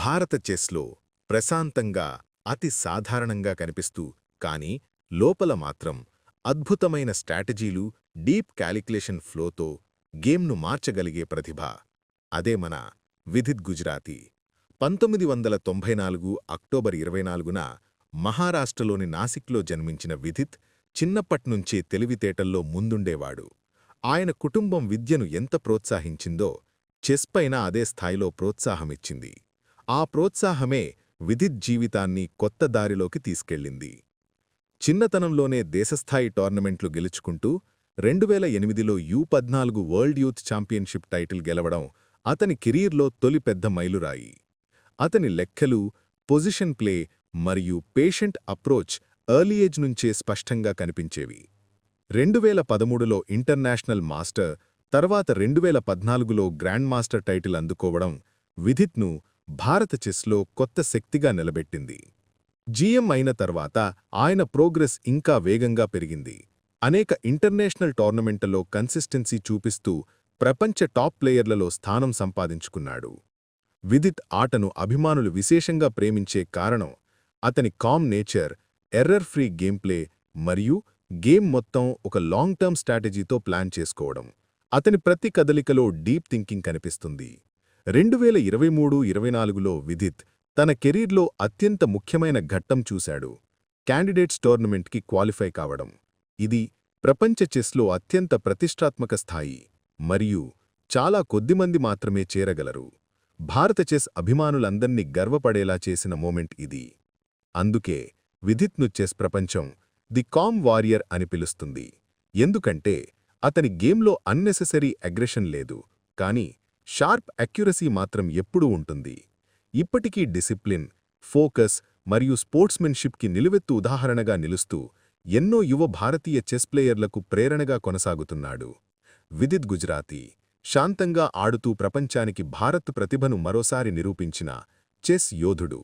భారత చెస్లో ప్రశాంతంగా అతి సాధారణంగా కనిపిస్తూ కానీ లోపల మాత్రం అద్భుతమైన స్ట్రాటజీలు డీప్ క్యాలిక్యులేషన్ ఫ్లోతో గేమ్ను మార్చగలిగే ప్రతిభ. అదే మన విధిత్ గుజరాతీ. పంతొమ్మిది వందల తొంభై నాలుగు అక్టోబర్ ఇరవై నాలుగున మహారాష్ట్రలోని నాసిక్లో జన్మించిన విధిత్ చిన్నప్పట్నుంచే తెలివితేటల్లో ముందుండేవాడు. ఆయన కుటుంబం విద్యను ఎంత ప్రోత్సహించిందో చెస్ పైన అదే స్థాయిలో ప్రోత్సాహమిచ్చింది. ఆ ప్రోత్సాహమే విదిత్ జీవితాన్ని కొత్త దారిలోకి తీసుకెళ్ళింది చిన్నతనంలోనే దేశస్థాయి టోర్నమెంట్లు గెలుచుకుంటూ రెండు వేల ఎనిమిదిలో యూ పద్నాలుగు వరల్డ్ యూత్ ఛాంపియన్షిప్ టైటిల్ గెలవడం అతని కెరీర్లో తొలి పెద్ద మైలురాయి. అతని లెక్కలు పొజిషన్ ప్లే మరియు పేషెంట్ అప్రోచ్ ఎర్లీ ఏజ్ నుంచే స్పష్టంగా కనిపించేవి. రెండు వేల పదమూడులో ఇంటర్నేషనల్ మాస్టర్ తర్వాత రెండు వేల పద్నాలుగులో గ్రాండ్ మాస్టర్ టైటిల్ అందుకోవడం విధిత్ను భారత చెస్లో కొత్త శక్తిగా నిలబెట్టింది. జీఎం అయిన తర్వాత ఆయన ప్రోగ్రెస్ ఇంకా వేగంగా పెరిగింది. అనేక ఇంటర్నేషనల్ టోర్నమెంట్లలో కన్సిస్టెన్సీ చూపిస్తూ ప్రపంచ టాప్ ప్లేయర్లలో స్థానం సంపాదించుకున్నాడు. విదిత్ ఆటను అభిమానులు విశేషంగా ప్రేమించే కారణం అతని calm nature error free game play మరియు గేమ్ మొత్తం ఒక లాంగ్ టర్మ్ స్ట్రాటజీతో ప్లాన్ చేసుకోవడం. అతని ప్రతి కదలికలో డీప్ థింకింగ్ కనిపిస్తుంది. రెండు వేల ఇరవై మూడు ఇరవై నాలుగులో విదిత్ తన కెరీర్లో అత్యంత ముఖ్యమైన ఘట్టం చూశాడు క్యాండిడేట్స్ టోర్నమెంట్కి క్వాలిఫై కావడం. ఇది ప్రపంచ చెస్లో అత్యంత ప్రతిష్టాత్మక స్థాయి మరియు చాలా కొద్దిమంది మాత్రమే చేరగలరు. భారత చెస్ అభిమానులందర్నీ గర్వపడేలా చేసిన మోమెంట్ ఇది. అందుకే విదిత్ను చెస్ ప్రపంచం ది కామ్ వారియర్ అని పిలుస్తుంది. ఎందుకంటే అతని గేమ్లో అన్నెసెసరీ అగ్రెషన్ లేదు కానీ షార్ప్ అక్యురసీ మాత్రం ఎప్పుడూ ఉంటుంది. ఇప్పటికీ డిసిప్లిన్ ఫోకస్ మరియు స్పోర్ట్స్మెన్షిప్కి నిలువెత్తు ఉదాహరణగా నిలుస్తూ ఎన్నో యువ భారతీయ చెస్ ప్లేయర్లకు ప్రేరణగా కొనసాగుతున్నాడు. విదిత్ గుజరాతీ శాంతంగా ఆడుతూ ప్రపంచానికి భారత్ ప్రతిభను మరోసారి నిరూపించిన చెస్ యోధుడు.